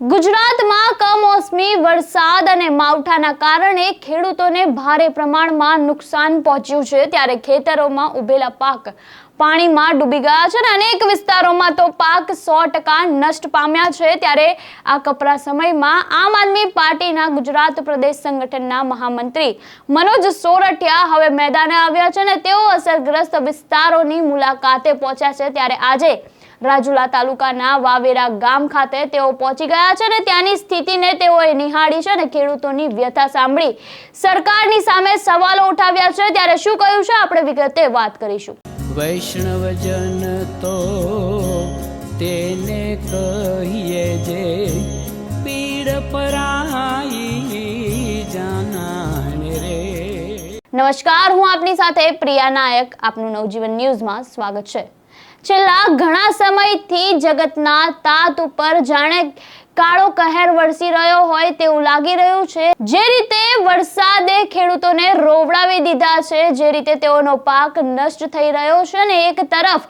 ગુજરાતમાં કમોસમી વરસાદ અને માવઠાના કારણે ખેડૂતોને ભારે પ્રમાણમાં નુકસાન પહોંચ્યું છે. ત્યારે ખેતરોમાં ઉભેલા પાક પાણીમાં ડૂબી ગયા છે અને અનેક વિસ્તારોમાં તો પાક સો ટકા નષ્ટ પામ્યા છે. ત્યારે આ કપરા સમયમાં આમ આદમી પાર્ટીના ગુજરાત પ્રદેશ સંગઠનના મહામંત્રી મનોજ સોરઠિયા હવે મેદાને આવ્યા છે અને તેઓ અસરગ્રસ્ત વિસ્તારોની મુલાકાતે પહોંચ્યા છે. ત્યારે આજે રાજુલા તાલુકાના વાવેરા ગામ ખાતે તેઓ પહોંચી ગયા છે અને ત્યાંની સ્થિતિને તેઓએ નિહાળી છે અને ખેડૂતોની વ્યથા સાંભળી સરકારની સામે સવાલો ઉઠાવ્યા છે. ત્યારે શું કહ્યું છે? આપણે વિગતે વાત કરીશું. વૈષ્ણવજન તો તેને કહીએ જે પીડ પરાઈ જાનાને રે. નમસ્કાર હું આપની સાથે પ્રિયા નાયક. આપનું નવજીવન ન્યૂઝમાં સ્વાગત છે. છેલ્લા ઘણા સમયથી જગતના તાત ઉપર જાણે કાળો કહેર વરસી રહ્યો હોય તેવું લાગી રહ્યું છે. જે રીતે વરસાદે ખેડૂતોને રોવડાવી દીધા છે, જે રીતે તેઓનો પાક નષ્ટ થઈ રહ્યો છે ને એક તરફ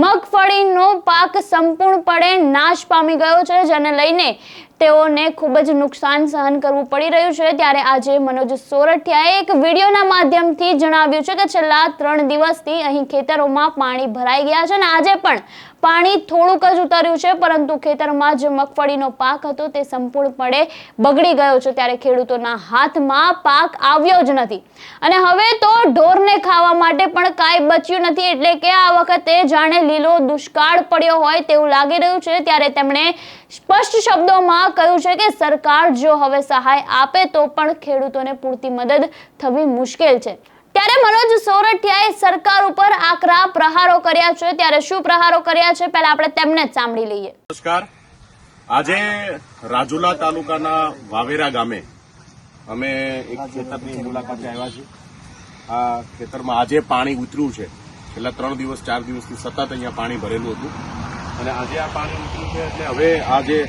મગફળીનો પાક સંપૂર્ણપણે નાશ પામી ગયો છે, જેને લઈને તેઓને ખૂબ જ નુકસાન સહન કરવું પડી રહ્યું છે. ત્યારે આજે મનોજ સોરઠિયાએ એક વિડીયોના માધ્યમથી જણાવ્યું છે કે છેલ્લા ત્રણ દિવસથી અહીં ખેતરોમાં પાણી ભરાઈ ગયા છે અને આજે પણ પાણી થોડુંક જ ઉતર્યું છે, પરંતુ ખેતરમાં જે મગફળીનો પાક હતો તે સંપૂર્ણપણે બગડી ગયો છે. ત્યારે ખેડૂતોના હાથમાં પાક આવ્યો જ નથી. અને હવે તો ઢોરને ખાવા માટે પણ કાંઈ બચ્યું નથી, એટલે કે આ વખતે જાણે લીલો દુષ્કાળ પડ્યો હોય તેવું લાગી રહ્યું છે. ત્યારે તેમણે સ્પષ્ટ શબ્દોમાં કહ્યું છે કે સરકાર જો હવે સહાય આપે તો પણ ખેડૂતોને પૂરતી મદદ થવી મુશ્કેલ છે. ત્યારે મનોજ સોરઠિયાએ સરકાર ઉપર આકરા પ્રહારો કર્યા છે. ત્યારે શું પ્રહારો કર્યા છે? પહેલા આપણે તેમને જ સાંભળી લઈએ. નમસ્કાર. આજે રાજુલા તાલુકાના વાવેરા ગામે અમે એક ખેતરની મુલાકાતે આવ્યા છીએ. આ ખેતરમાં આજે પાણી ઉતર્યું છે. છેલ્લા ત્રણ દિવસ, ચાર દિવસથી સતત અહીંયા પાણી ભરેલું હતું. અને આજે આ પાણી ઉતર્યું છે એટલે હવે આ જે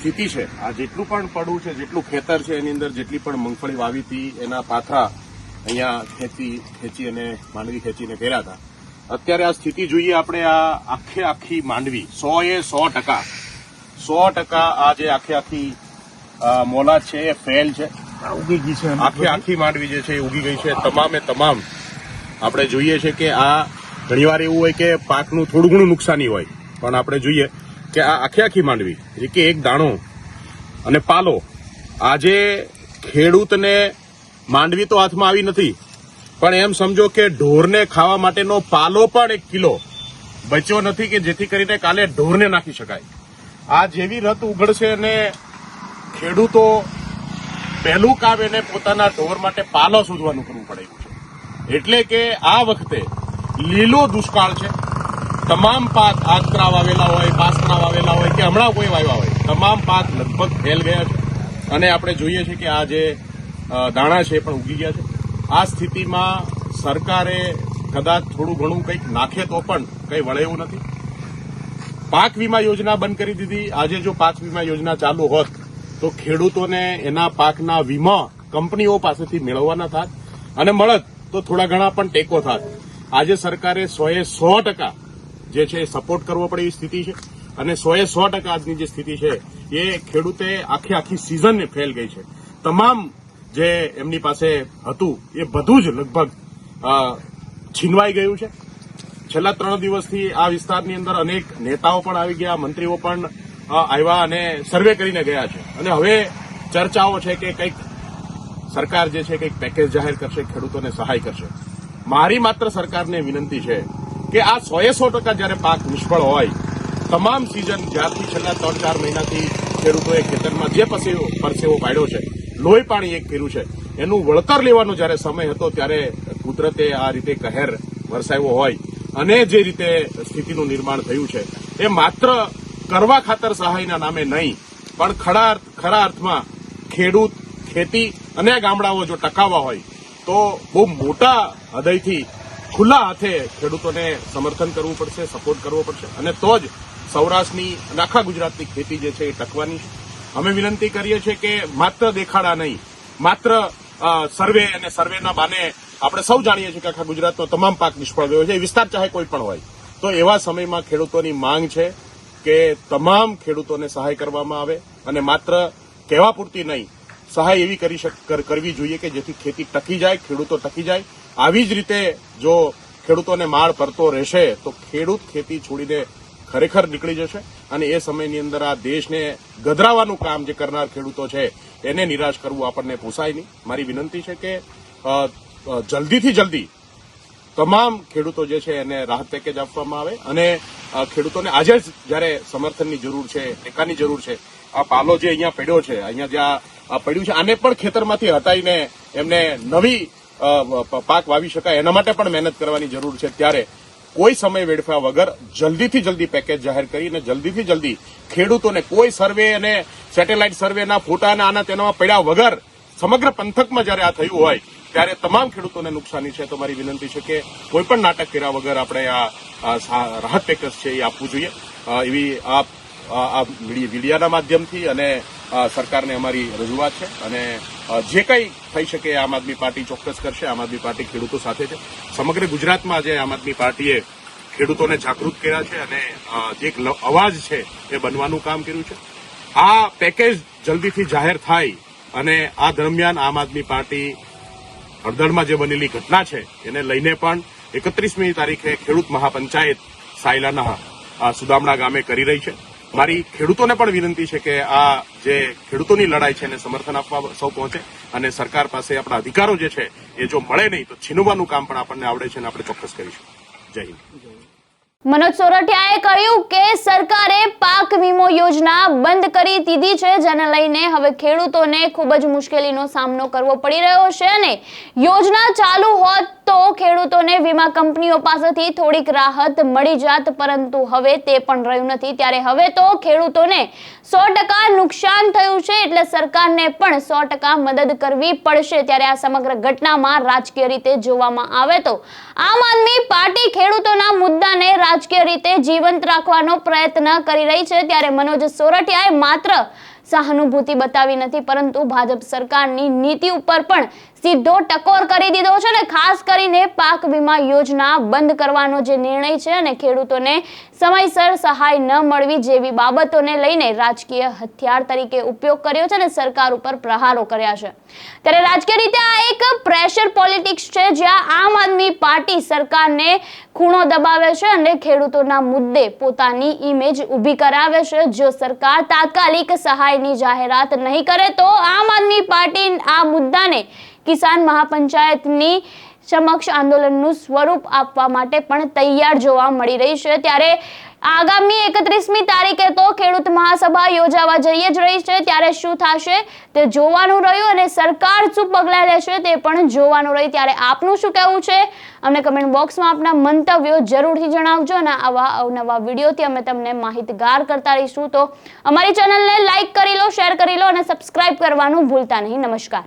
સ્થિતિ છે, આ જેટલું પણ પડવું છે, જેટલું ખેતર છે એની અંદર, જેટલી પણ મગફળી વાવી હતી, એના પાથરા અહીંયા ખેંચી ખેંચી અને માંડવી ખેંચીને કર્યા હતા. અત્યારે આ સ્થિતિ જોઈએ આપણે આ આખે આખી માંડવી સો એ સો ટકા. સો ટકા આ જે આખે આખી મોલા છે એ ફેલ છે. ઉગી ગઈ છે આખે આખી માંડવી જે છે એ ઉગી ગઈ છે. તમામે તમામ આપણે જોઈએ છે કે આ ઘણીવાર એવું હોય કે પાકનું થોડું ઘણું નુકસાની હોય. પણ આપણે જોઈએ કે આ આખે આખી માંડવી એટલે કે એક દાણો અને પાલો આજે ખેડૂતને માંડવી તો હાથમાં આવી નથી. પણ એમ સમજો કે ઢોરને ખાવા માટેનો પાલો પણ એક કિલો બચ્યો નથી કે જેથી કરીને કાલે ઢોરને નાખી શકાય. આ જેવી રત ઉઘડશે અને ખેડૂતો પહેલું કામ એને પોતાના ઢોર માટે પાલો શોધવાનું કરવું પડે છે. એટલે કે આ વખતે લીલો દુષ્કાળ છે. તમામ પાક આજકરા વાવેલા હોય પાસરા વાવેલા હોય કે હમણાં કોઈ વાવ્યા હોય, તમામ પાક લગભગ ફેલ ગયા છે. અને આપણે જોઈએ છે કે આ જે દાણા છે એ પણ ઉગી ગયા છે. આ સ્થિતિમાં સરકારે કદાચ થોડું ઘણું કંઈક નાખે તો પણ કંઈ વળે એવું નથી. પાક વીમા યોજના બંધ કરી દીધી. આજે જો પાક વીમા યોજના ચાલુ હોત, તો ખેડૂતોને એના પાકના વીમા કંપનીઓ પાસેથી મેળવવાના થાત અને મળત તો થોડા ઘણા પણ ટેકો થાત. આજે સરકારે સોએ સો ટકા જે છે એ સપોર્ટ કરવો પડે એવી સ્થિતિ છે. અને સોએ સો ટકા આજની જે સ્થિતિ છે, એ ખેડૂતે આખી આખી સિઝનને ફેલ ગઈ છે. તમામ જે એમની પાસે હતું, એ બધું જ લગભગ છીનવાઈ ગયું છે. છેલ્લા ત્રણ દિવસથી આ વિસ્તારની અંદર અનેક નેતાઓ પણ આવી ગયા, મંત્રીઓ પણ આવ્યા અને સર્વે કરીને ગયા છે. અને હવે ચર્ચાઓ છે કે કંઈક સરકાર જે છે, કંઈક પેકેજ જાહેર કરશે, ખેડૂતોને સહાય કરશે. મારી માત્ર સરકારને વિનંતી છે કે આ સોએ સો ટકા જ્યારે પાક નિષ્ફળ હોય, તમામ સિઝન જ્યારથી છેલ્લા ત્રણ ચાર મહિનાથી ખેડૂતોએ ખેતરમાં જે પરસેવો પરસેવો પાડ્યો છે લોહી પાણી એક કર્યું છે. એનું વળતર લેવાનો જ્યારે સમય હતો ત્યારે કુદરતે આ રીતે કહેર વરસાવ્યો હોય અને જે રીતે સ્થિતિનું નિર્માણ થયું છે. એ માત્ર કરવા ખાતર સહાયના નામે નહીં, પણ ખરા ખરા અર્થમાં ખેડૂત, ખેતી અને ગામડાઓ જો ટકાવવા હોય, તો બહુ મોટા હૃદયથી ખુલ્લા હાથે ખેડૂતોને સમર્થન કરવું પડશે, સપોર્ટ કરવો પડશે. અને તો જ સૌરાષ્ટ્રની અને આખા ગુજરાતની ખેતી જે છે એ ટકવાની અમે વિનંતી કરીએ છીએ કે માત્ર દેખાડા નહીં, માત્ર સર્વે અને સર્વેના બાને આપણે સૌ જાણીએ છીએ કે આખા ગુજરાતનો તમામ પાક નિષ્ફળ ગયો છે. એ વિસ્તાર ચાહે કોઈ પણ હોય. તો એવા સમયમાં ખેડૂતોની માંગ છે કે તમામ ખેડૂતોને સહાય કરવામાં આવે અને માત્ર કહેવા પૂરતી નહીં, સહાય એવી કરી, કરવી જોઈએ કે જેથી ખેતી ટકી જાય, ખેડૂતો ટકી જાય. આવી જ રીતે જો ખેડૂતોને માળ પડતો રહેશે તો ખેડૂત ખેતી છોડીને ખરેખર નીકળી જશે. અને એ સમયની અંદર આ દેશને ગધરાવાનું કામ જે કરનાર ખેડૂતો છે, એને નિરાશ કરવું આપણને પોસાય નહીં. મારી વિનંતી છે કે જલ્દીથી જલ્દી તમામ ખેડૂતો જે છે એને રાહત પેકેજ આપવામાં આવે અને ખેડૂતોને આજે જ જ્યારે સમર્થનની જરૂર છે, ટેકાની જરૂર છે, આ પાલો જે અહીંયા પડ્યો છે, અહીંયા જે આ પડ્યું છે, આને પણ ખેતરમાંથી હટાવીને એમને નવી પાક વાવી શકાય. એના માટે પણ મહેનત કરવાની જરૂર છે. ત્યારે કોઈ સમય વેડફ્યા વગર જલ્દીથી જલ્દી પેકેજ જાહેર કરી અને જલ્દીથી જલ્દી ખેડૂતોને કોઈ સર્વે અને સેટેલાઇટ સર્વેના ફોટા અને આના તેનામાં પડ્યા વગર સમગ્ર પંથકમાં જ્યારે આ થયું હોય, ત્યારે તમામ ખેડૂતોને નુકસાની છે. તો મારી વિનંતી છે કે કોઈ પણ નાટક કર્યા વગર આપણે આ રાહત પેકેજ છે એ આપવું જોઈએ. એવી આ આ આ મીડિયા મીડિયાના માધ્યમથી અને સરકારને અમારી રજૂઆત છે અને જે કંઈ થઈ શકે આમ આદમી પાર્ટી ચોક્કસ કરશે, આમ આદમી પાર્ટી ખેડૂતો સાથે છે. સમગ્ર ગુજરાતમાં આજે આમ આદમી પાર્ટીએ ખેડૂતોને જાગૃત કર્યા છે અને જે એક અવાજ છે એ બનવાનું કામ કર્યું છે. આ પેકેજ જલ્દીથી જાહેર થાય અને આ દરમિયાન આમ આદમી પાર્ટી હળદરમાં જે બનેલી ઘટના છે એને લઈને પણ એકત્રીસમી તારીખે ખેડૂત મહાપંચાયત સાયલાના આ સુદામડા ગામે કરી રહી છે. મારી ખેડૂતોને પણ વિનંતી છે કે આ જે ખેડૂતોની લડાઈ છે એને સમર્થન આપવા સૌ પહોંચે અને સરકાર પાસે આપણા અધિકારો જે છે એ જો મળે નહીં તો છીનવવાનું કામ પણ આપણને આવડે છે અને આપણે ચોક્કસ કરીશું. જય હિન્દ. મનોજ સોરઠિયાએ કહ્યું કે સરકારે પાક વીમો યોજના બંધ કરી દીધી છે, જેને લઈને હવે ખેડૂતોને ખૂબ જ મુશ્કેલીનો સામનો કરવો પડી રહ્યો છે અને યોજના ચાલુ હોત તો વીમા કંપનીઓ પાસેથી થોડીક રાહત મળી જાત, પરંતુ હવે તે પણ રહ્યું નથી. ત્યારે હવે તો ખેડૂતોને સો ટકા નુકસાન થયું છે, એટલે સરકારને પણ સો ટકા મદદ કરવી પડશે. ત્યારે આ સમગ્ર ઘટનામાં રાજકીય રીતે જોવામાં આવે તો આમ આદમી પાર્ટી ખેડૂતોના મુદ્દાને રાજકીય રીતે જીવંત રાખવાનો પ્રયત્ન કરી રહી છે. ત્યારે મનોજ સોરઠિયાએ માત્ર સહાનુભૂતિ બતાવી નથી, પરંતુ ભાજપ સરકારની નીતિ ઉપર પણ સીધો ટકોર કરી દીધો છે અને ખાસ કરીને પાક વીમા યોજના બંધ કરવાનો જે નિર્ણય છે અને ખેડૂતોને સમયસર સહાય ન મળવી જેવી બાબતોને લઈને રાજકીય હથિયાર તરીકે ઉપયોગ કર્યો છે અને સરકાર ઉપર પ્રહારો કર્યા છે. ત્યારે રાજકીય રીતે આ એક પ્રેશર પોલિટિક્સ છે જ્યાં આમ આદમી પાર્ટી સરકારને ખૂણો દબાવે છે અને ખેડૂતોના મુદ્દે પોતાની ઇમેજ ઊભી કરાવે છે. જો સરકાર તાત્કાલિક સહાયની જાહેરાત નહીં કરે તો આમ આદમી પાર્ટી આ મુદ્દાને કિસાન મહાપંચાયતની સમક્ષ આંદોલનનું સ્વરૂપ આપવા માટે પણ તૈયાર જોવા મળી રહી છે. ત્યારે આગામી એકત્રીસમી તારીખે તો ખેડૂત મહાસભા યોજાવા જઈ જ રહી છે. ત્યારે શું થશે તે જોવાનું રહ્યું અને સરકાર શું પગલાં લેશે તે પણ જોવાનું રહ્યું. ત્યારે આપનું શું કહેવું છે? અમને કમેન્ટ બોક્સમાં આપના મંતવ્યો જરૂરથી જણાવજો અને આવા અવનવા વિડીયોથી અમે તમને માહિતગાર કરતા રહીશું. તો અમારી ચેનલને લાઇક કરી લો શેર કરી લો અને સબસ્ક્રાઇબ કરવાનું ભૂલતા નહીં. નમસ્કાર.